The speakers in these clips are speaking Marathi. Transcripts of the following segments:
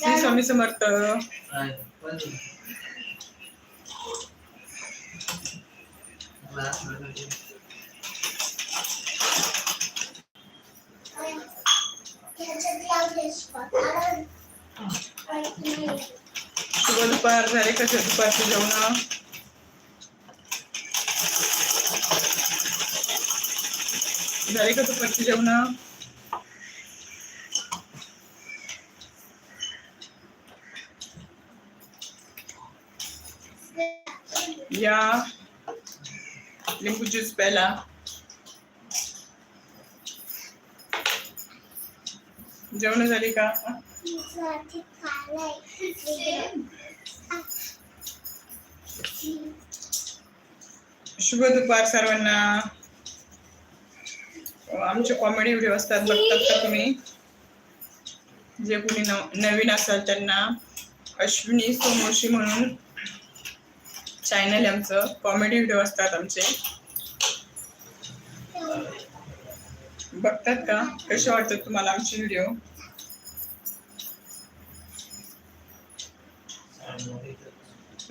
श्री स्वामी समर्थ शुभ दुपार झाले कसे दुपारचे जेवण झाले का दुपारचे जेवण या. लिंबू ज्यूस प्यायला. जेवण झाली का? शुभ दुपार सर्वांना. आमचे कॉमेडी व्हिडिओ असतात बघतात का तुम्ही? जे कोणी नव- नवीन असाल त्यांना अश्विनी सोमोशी म्हणून. चॅनल आमचं. कॉमेडी व्हिडिओ असतात आमचे. बघतात का? कसे वाटतात तुम्हाला आमचे व्हिडिओ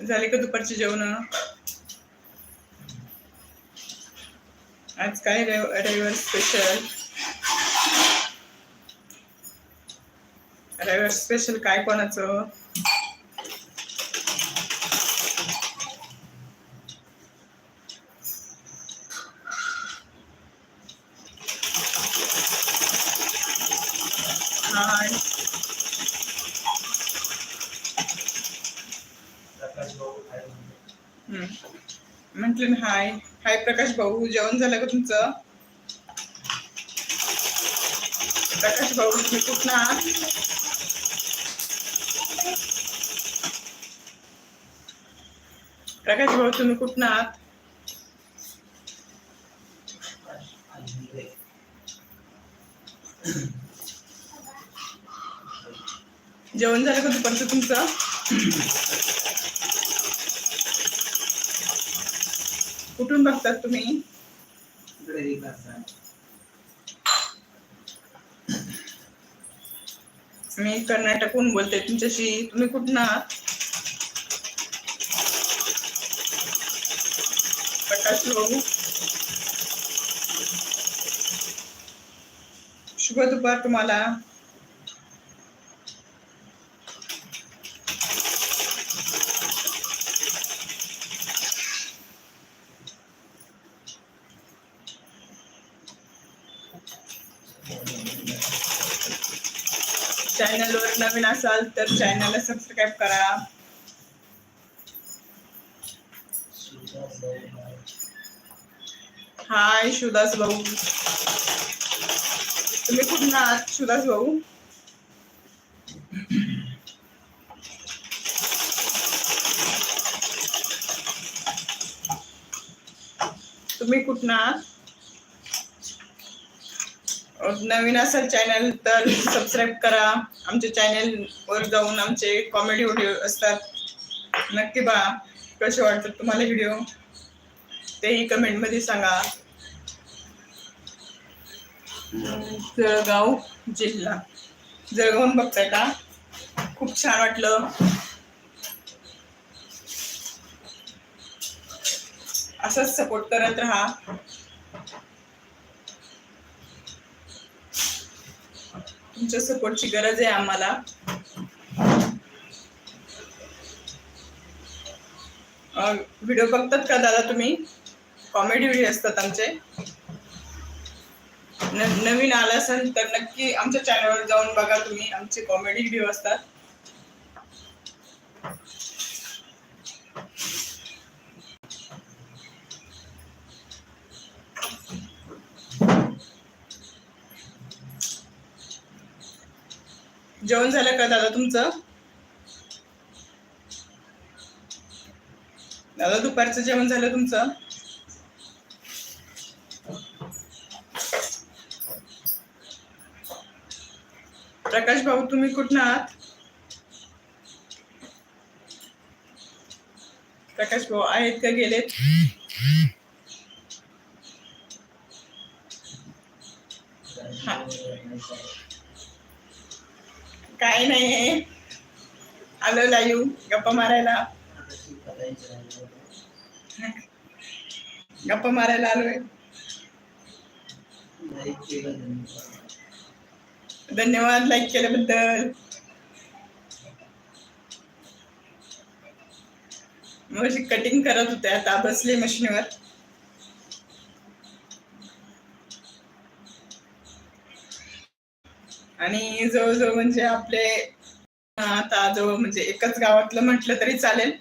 झाले का दुपारचे जेवण? आज काय रविवार स्पेशल रविवार स्पेशल काय कोणाचं हाय हम्म. म्हंटले ना हाय प्रकाश भाऊ जेवण झालं का तुमचं? प्रकाश भाऊ तुम्ही कुठं प्रकाश भाऊ तुम्ही कुठं आहात जेवण झालं का दुपारचं तुमचं? कुठून बघतात तुम्ही? मी कर्नाटकहून बोलते. तुमच्याशी तुम्ही कुठून आहात? प्रकाश शुभ दुपार तुम्हाला चॅनलवर नवीन असाल तर चॅनलला सबस्क्राईब करा. हाय सुदास भाऊ. तुम्ही कुठून आहात सुदास भाऊ? तुम्ही कुठून आहात? नवीन असेल चॅनल तर सबस्क्राईब करा. आमच्या चॅनल वर जाऊन आमचे कॉमेडी व्हिडिओ असतात. नक्की बघा कसे वाटतात तुम्हाला व्हिडिओ तेही कमेंटमध्ये सांगा. जळगाव जिल्हा. जळगावून बघताय का खूप छान वाटलं. असंच सपोर्ट करत राहा. तुमच्या सपोर्टची गरज आहे आम्हाला. व्हिडिओ बघतात का दादा तुम्ही? कॉमेडी व्हिडिओ असतात आमचे. नवीन आला असेल तर नक्की आमच्या चॅनलवर जाऊन बघा तुम्ही. आमचे कॉमेडी व्हिडिओ असतात. जेवण झालं का दादा तुमचं? दादा दुपारचं जेवण झालं तुमचं? प्रकाश भाऊ तुम्ही कुठं आहात? प्रकाश भाऊ आहेत का गेलेत? काही नाही आलो लाईव गप्पा मारायला. गप्पा मारायला आलोय. धन्यवाद लाईक केल्याबद्दल. मग कटिंग करत होते आता बसले मशीनवर. आणि जवळजवळ म्हणजे आपले आता जवळ म्हणजे एकच गावातलं म्हटलं तरी चालेल.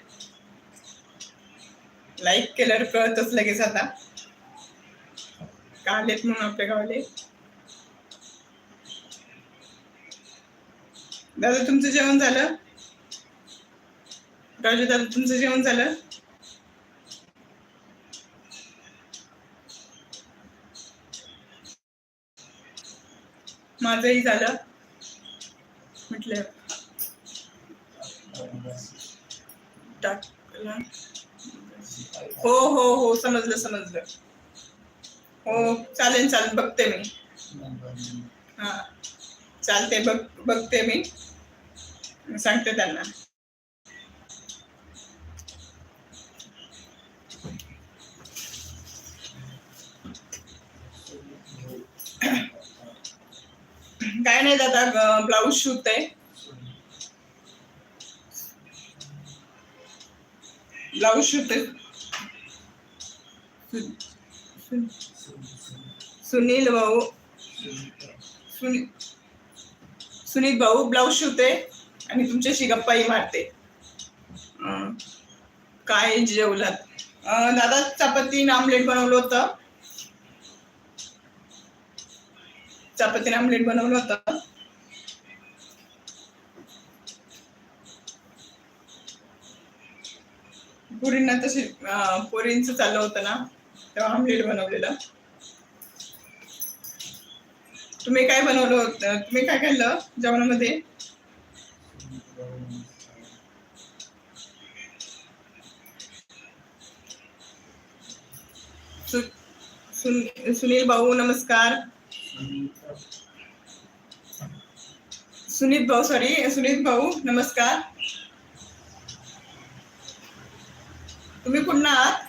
लाईक केल्यावर कळतच लगेच आता. का आलेत म्हणून आपल्या गावाले? दादा तुमचं जेवण झालं? राजू दादा तुमचं जेवण झालं? माझंही झालं. म्हटलं टाकला हो हो हो समजलं समजलं. हो चालेल चालेल बघते मी. हा चालते बघ बघते मी. सांगते त्यांना. काय दादा ब्लाऊज शूट आहे. ब्लाऊज शिवते सुनील भाऊ सुनील सुनील भाऊ ब्लाऊज शिवते आणि तुमच्याशी गप्पाही मारते. काय जेवलात? दादा चपाती आमलेट बनवलं होतं. चपातीने आमलेट बनवलं होतं. पुरींना तशी पोरींच पोरींचं चाललं होतं ना तेव्हा आमलेट बनवलेलं. तुम्ही काय बनवलं होतं तुम्ही काय खाल्लं जेवणामध्ये? सुनील भाऊ नमस्कार. सुनीत भाऊ सॉरी सुनीत भाऊ नमस्कार. तुम्ही कुठं आहात?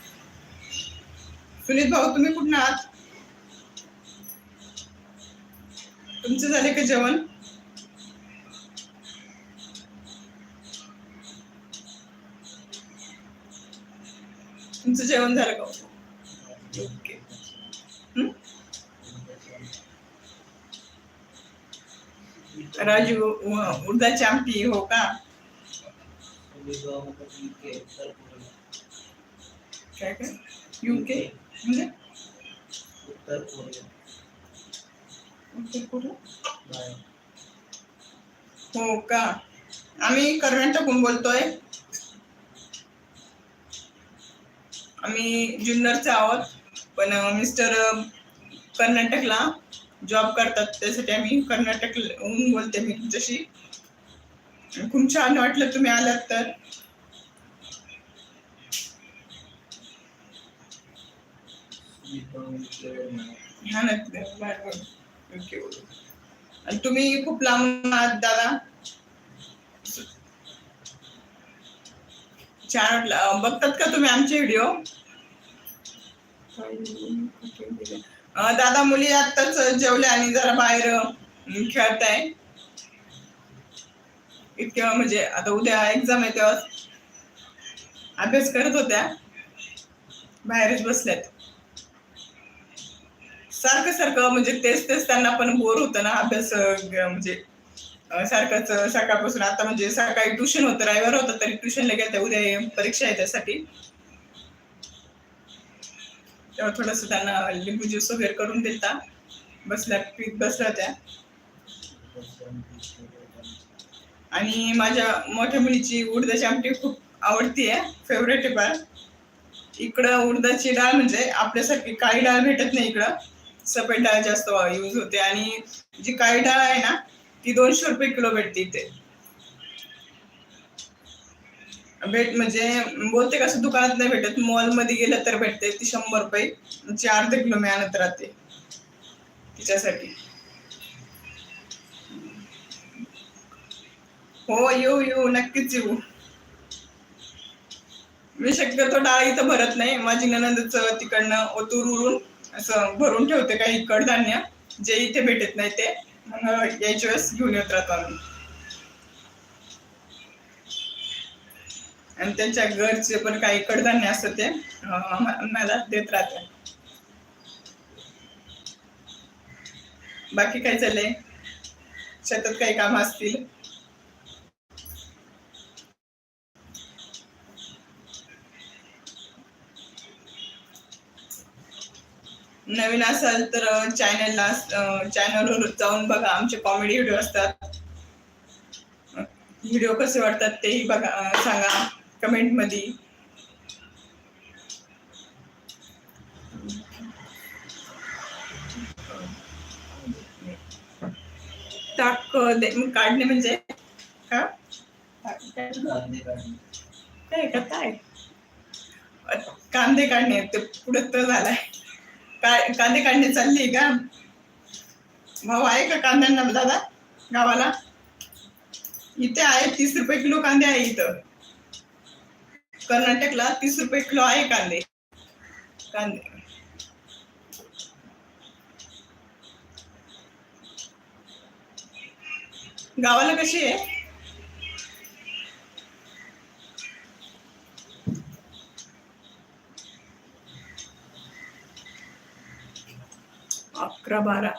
सुनीत भाऊ तुम्ही कुठं आहात? तुमचं झाले का जेवण? तुमचं जेवण झालं का ओके हं? राजू उ- उडदाची आमटी हो का? काय काय? युके म्हणजे? उत्तर कोरिया. उत्तर कोरिया? हो का? आम्ही कर्नाटकहून बोलतोय. आम्ही जुन्नरचा आहोत पण मिस्टर कर्नाटकला जॉब करतात त्यासाठी आम्ही कर्नाटकहून बोलते मी तुमच्याशी. खूप छान वाटलं तुम्ही आलात तर. आणि तुम्ही खूप लांब आहात दादा. छान वाटलं. बघतात का तुम्ही आमचे व्हिडिओ? दादा मुली आत्ताच जेवल्या आणि जरा बाहेर खेळताय. इतक्या म्हणजे आता उद्या एक्झाम आहे तेव्हा अभ्यास करत होत्या. बाहेरच बसल्यात. सारखं सारखं म्हणजे तेच तेच त्यांना पण बोर होतं ना अभ्यास म्हणजे सारखंच सकाळपासून आता म्हणजे सकाळी ट्युशन होतं रविवार होतं तरी ट्युशनला गेल्या उद्या परीक्षा आहे त्यासाठी. तेव्हा थोडस त्यांना लिंबू ज्यूस वगैरे करून दिलता. बसल्या पीत बसल्या त्या. आणि माझ्या मोठ्या मुलीची उडदाची आमटी खूप आवडती आहे फेवरेट आहे फार इकडं उडदाची डाळ म्हणजे आपल्यासारखी काळी डाळ भेटत नाही इकडं. सफेद डाळ जास्त यूज होते. आणि जी काळी डाळ आहे ना ती दोनशे रुपये किलो भेटते इथे. भेट म्हणजे बहुतेक असं दुकानात नाही भेटत. मॉलमध्ये गेलं तर भेटते. ती शंभर रुपये. म्हणजे अर्धा किलो मी आणत राहते. तिच्यासाठी. हो येऊ येऊ. नक्कीच येऊ. मी शक्यतो डाळ इथं भरत नाही. माझी ननंदच तिकडनं ओतूर उरून असं भरून ठेवते काही कडधान्य. जे इथे भेटत नाही ते. मग यायच्या वेळेस घेऊन येत राहतो आम्ही. आणि त्यांच्या घरचे पण काही कडधान्य असतं ते मला देत राहते. बाकी काय चाललंय? शेतात काही काम असतील? नवीन असाल तर चॅनलला चॅनलवर जाऊन बघा आमचे कॉमेडी व्हिडिओ असतात. व्हिडिओ कसे वाटतात तेही बघा सांगा. कमेंटमध्ये टाक काढणे म्हणजे? का? काय कांदे काढणे काय? कांदे काढणे. ते पुढे तर झालाय. काय कांदे काढणे चालली का? भाऊ आहे का कांद्यांना दादा? गावाला? इथे आहे. तीस रुपये किलो कांदे आहे इथं. कर्नाटकला तीस रुपये किलो आहे कांदे. कांदे. गावाला कशी आहे? अकरा बारा.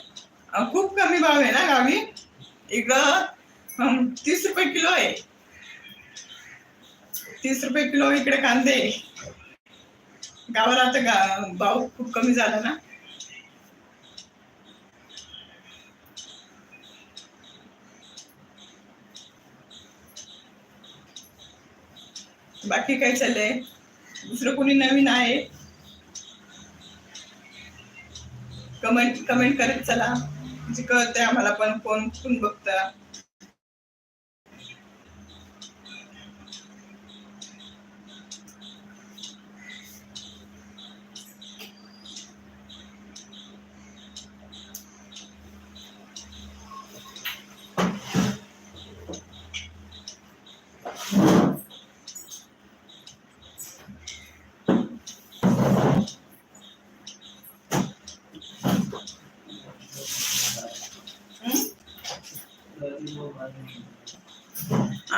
खूप कमी भाव आहे ना गावी? इकडं तीस रुपये किलो आहे. तीस रुपये किलो इकडे कांदे. गावाला आता गा भाव खूप कमी झाला ना. बाकी काय चाललंय? दुसरं कोणी नवीन आहे? कमेंट कमेंट करत चला. म्हणजे कळतंय आम्हाला पण कोण कोण बघता?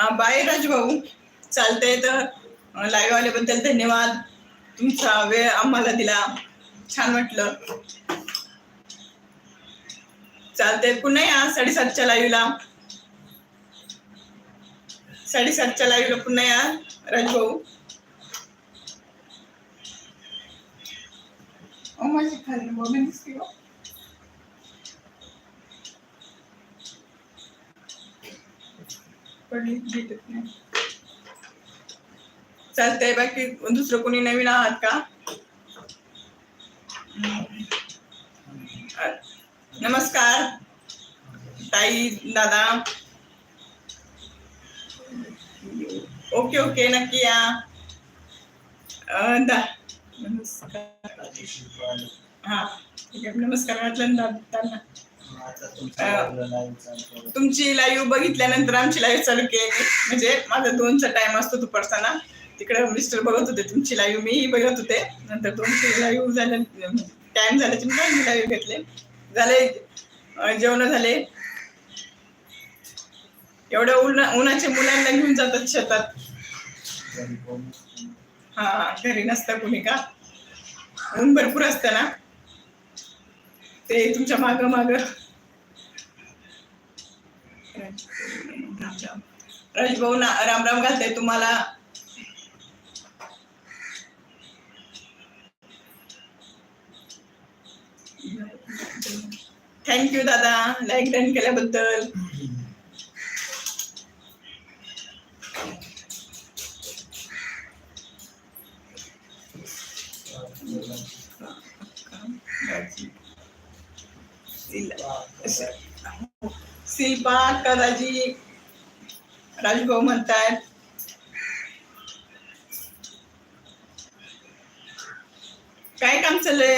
बाय राजभाऊ. चालतंय तर लाईव्ह आल्याबद्दल धन्यवाद. तुमचा वेळ आम्हाला दिला. छान वाटलं. चालतंय पुन्हा या साडेसातच्या लाईव्हला. साडेसातच्या लाईव्हला पुन्हा या राजभाऊ. माझी खाली मोबाईल दिसते हो. पडली भेटत नाही चालतंय बाकी दुसरं कोणी नवीन आहात का। अ, नमस्कार ताई दादा। ओके ओके नक्की या अ, दा नमस्कार। हा ठीक आहे नमस्कार म्हटलं ना त्यांना तुमची लाईव्ह बघितल्यानंतर आमची लाईव्ह चालू केली. म्हणजे माझा दोनचा टाइम असतो दुपारचा तिकडे मिस्टर बघत होते तुमची लाईव्ह मीही बघत होते. नंतर तुमची लाईव्ह झालं टाइम झाल्याची मी लाईव्ह घेतले. झाले जेवण झाले. एवढ्या उन्हा उन्हाचे मुलांना घेऊन जातात शेतात. हा घरी नसतं कुणी का? ऊन भरपूर असतं ना? ते तुमच्या माग माग. अच्छा राजभाऊ राम घातले तुम्हाला थँक्यू दादा लाईक डन केल्याबद्दल शिल्पा कदाजी राजभाऊ म्हणतायत. काय काम चाललंय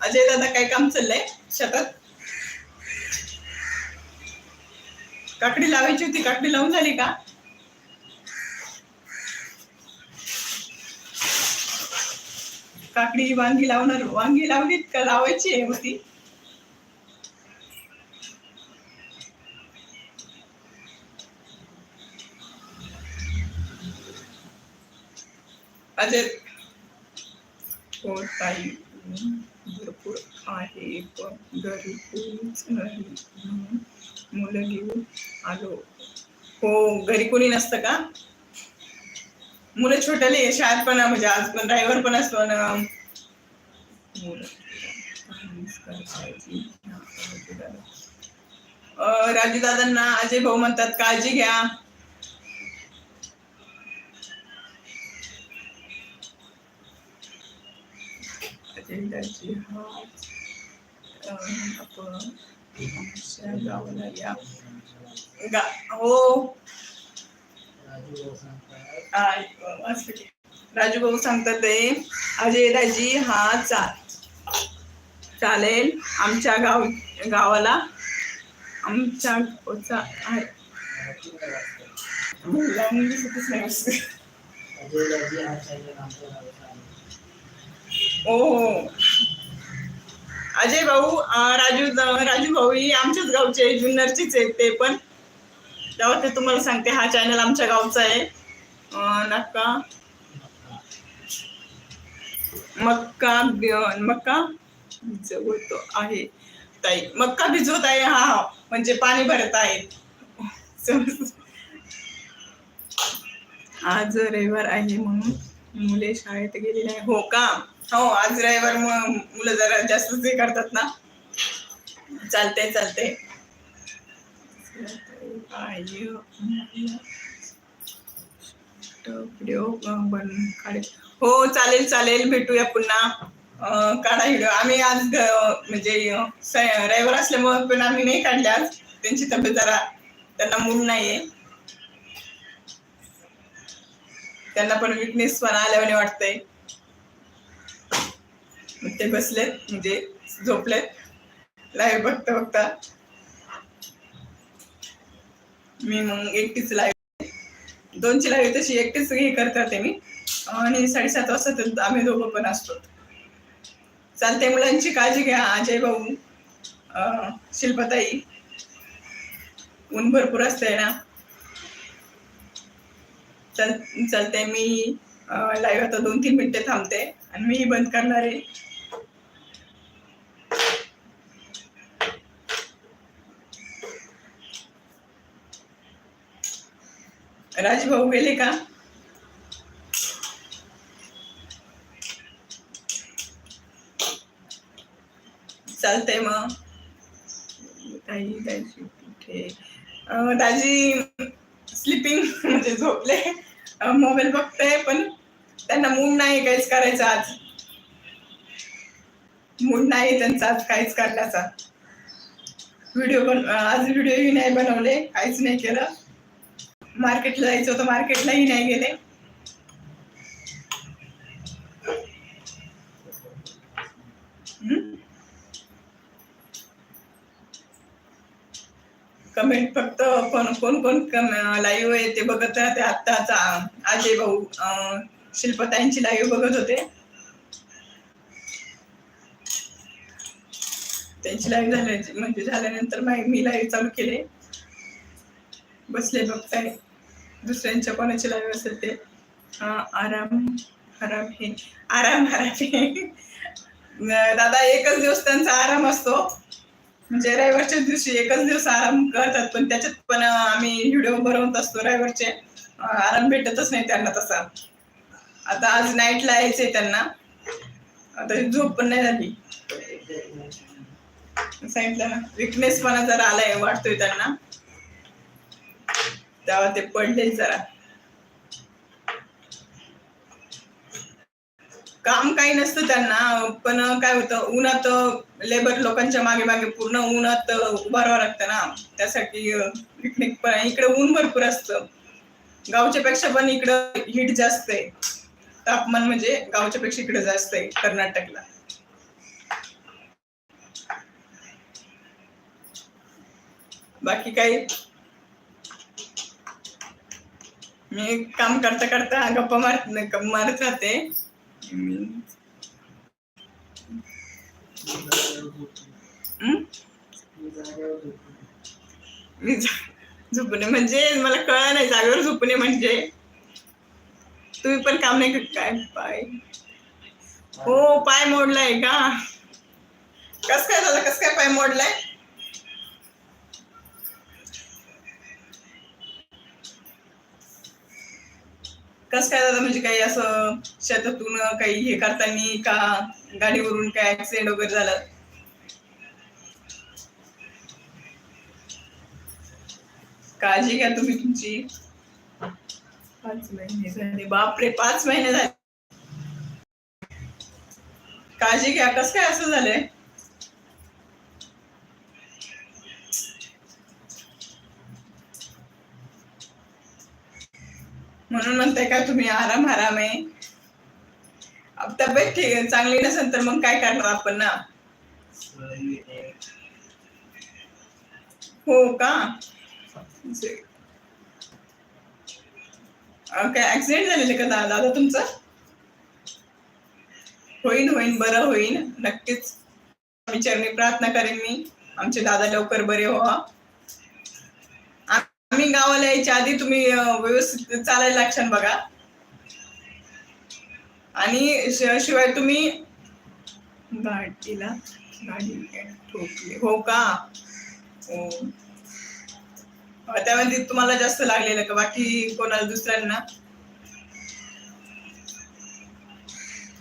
अजय दादा काय काम चाललंय? शेतात? काकडी लावायची होती काकडी लावून झाली का? काकडी वांगी लावणार वांगी लावलीत का? लावायची आहे होती. अदर हो ताई भरपूर आहे पण घरी कोणीच नाही म्हणून मुलं घेऊन आलो. हो घरी कोणी नसतं का? मुलं छोट्याले शाळेत पण म्हणजे आज पण ड्रायव्हर पण असतो ना. राजू दादांना अजय भाऊ म्हणतात काळजी घ्या. अजेंडाची हा आपण आमच्या गावाला या गा हो राजू भाऊ सांगतात ते अजय दाजी हा चाल चालेल आमच्या गाव गावाला आमच्या गावचा आहे. मला दिसतच नाही असं. अजय दाजी हो हो अजय भाऊ राजू राजू भाऊ ही आमच्याच गावचे जुन्नरचीच आहेत ते पण. तेव्हा ते तुम्हाला सांगते हा चॅनल आमच्या गावचा आहे. नक्का. मक्का मक्का भिजवतो आहे. ताई मक्का भिजवत आहे हा हा. म्हणजे पाणी भरत आहे. आज रविवार आहे म्हणून मुले शाळेत गेलेले नाही हो का? हो आज रविवार मग मुलं जरा जास्तच हे करतात ना. चालते चालते हो चालेल चालेल भेटूया पुन्हा. काढा व्हिडिओ आम्ही आज म्हणजे रविवार असल्यामुळे पण आम्ही नाही काढले आज. त्यांची तब्येत जरा त्यांना मूड नाहीये. त्यांना पण विकनेस पण आल्यावाने वाटतंय. ते बसलेत म्हणजे झोपलेत. लाईव्ह बघता बघता. मी मग एकटीच लाईव्ह दोनची लाईव्ह तशी एकटीच हे करतात मी. आणि साडेसात वाजता तर आम्ही दोघं पण असतो. चालते मुलांची काळजी घ्या अजय भाऊ शिल्पताई. ऊन भरपूर असतंय ना. चल चालते मी लाईव्ह आता दोन तीन मिनिटे थांबते. आणि मी बंद करणार आहे. राजभाऊ गेले का? चालतंय मग. ताई दाजी कुठे दाजी स्लिपिंग म्हणजे झोपले. मोबाईल बघताय पण त्यांना मूड नाही काहीच करायचं आज. मूड नाही त्यांचा आज काहीच करण्याचा. व्हिडिओ पण आज व्हिडिओही नाही बनवले काहीच नाही केलं. मार्केटला जायचं होतं. मार्केटलाही नाही गेले. कमेंट फक्त कोण कोण कोण लाईव्ह आहे ते बघत राहते. आत्ताचा अजय भाऊ शिल्पताईंची लाईव्ह बघत होते. त्यांची लाईव्ह झाल्याची म्हणजे झाल्यानंतर मी लाईव्ह चालू केले. बसले बघताय. दुसऱ्यांच्या कोणाची लाईव्ह असेल ते? आराम आराम हे. आराम आराम हे. दादा एकच दिवस त्यांचा आराम असतो. म्हणजे रविवारच्या दिवशी एकच दिवस आराम करतात पण त्याच्यात पण आम्ही व्हिडिओ बनवत असतो रविवारचे. आराम भेटतच नाही त्यांना तसा. आता आज नाईटला यायचंय त्यांना. आता झोप पण नाही झाली. सांगितलं ना विकनेस पण जरा आलाय वाटतोय त्यांना. तेव्हा ते पडले जरा. काम काही नसतं त्यांना पण काय होतं उन्हात लेबर लोकांच्या मागे मागे पूर्ण उन्हात उभारावं लागतं ना. त्यासाठी पिकनिक पण इकडे ऊन भरपूर असतं. गावच्या पेक्षा पण इकडं हीट जास्त आहे. तापमान म्हणजे गावच्या पेक्षा इकडे जास्त आहे कर्नाटकला. बाकी काही? मी काम करता करता गप्पा मारत मारत राहते. मी झोपणे म्हणजे मला कळ नाही जागेवर झोपणे म्हणजे. तुम्ही पण काम नाही करत काय? पाय. हो पाय मोडलाय का? कस काय झालं? कस काय पाय मोडलाय? कस काय झालं म्हणजे काही असं शेतातून काही हे करताना का गाडीवरून काय ऍक्सिडेंट वगैरे झाला? काळजी घ्या तुम्ही तुमची. पाच महिने झाले. बापरे पाच महिने झाले. काळजी घ्या. कस काय असं झालंय? म्हणून म्हणताय का तुम्ही आराम आराम आहे. तब्येत ठीक चांगली नसेल तर मग काय करणार आपण ना? हो का? काय ऍक्सिडेंट झालेले का दादा? दादा तुमचं? होईन होईन बरं होईन. नक्कीच. विचारणी प्रार्थना करेन मी. आमचे दादा लवकर बरे व्हा आम्ही गावाला यायच्या आधी तुम्ही व्यवस्थित चालायला लागशाल बघा. आणि शिवाय तुम्ही गाडीला गाडी हो का? हो. त्यामध्ये तुम्हाला जास्त लागलेलं का? बाकी कोणाला दुसऱ्यांना?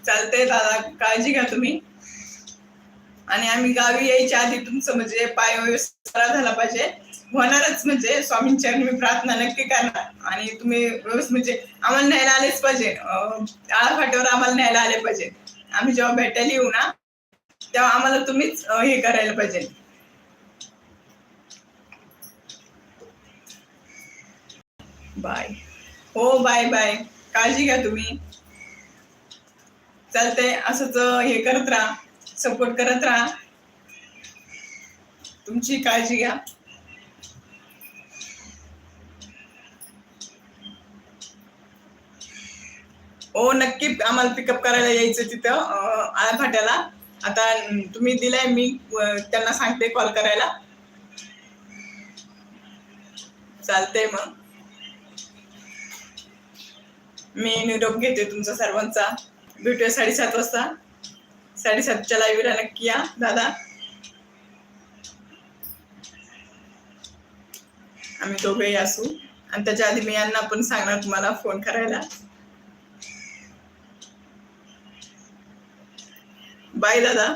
चालतंय दादा काळजी घ्या तुम्ही. आणि आम्ही गावी यायच्या आधी तुमचं म्हणजे पाय व्यवस्थित झाला पाहिजे. होणारच म्हणजे स्वामींच्या मी प्रार्थना नक्की करणार. आणि तुम्ही व्यवस्थित म्हणजे आम्हाला न्यायला आलेच पाहिजे. आळाफाट्यावर आम्हाला न्यायला आले पाहिजे. आम्ही जेव्हा भेटायला येऊ ना तेव्हा आम्हाला तुम्हीच हे करायला पाहिजे. बाय. हो बाय बाय. काळजी घ्या तुम्ही. चालतंय असंच हे करत राहा. सपोर्ट करत राहा. तुमची काळजी घ्या. हो नक्की आम्हाला पिकअप करायला यायचं तिथं अं, आळाफाट्याला आता तुम्ही दिलाय मी त्यांना सांगते कॉल करायला. चालतंय मग. मी निरोप घेते तुमचा सर्वांचा. भेटूया साडेसात वाजता. साडेसातच्या लाईव्हला नक्की या दादा. आम्ही दोघेही असू. आणि त्याच्या आधी मी यांना पण सांगणार तुम्हाला फोन करायला. बाय दादा.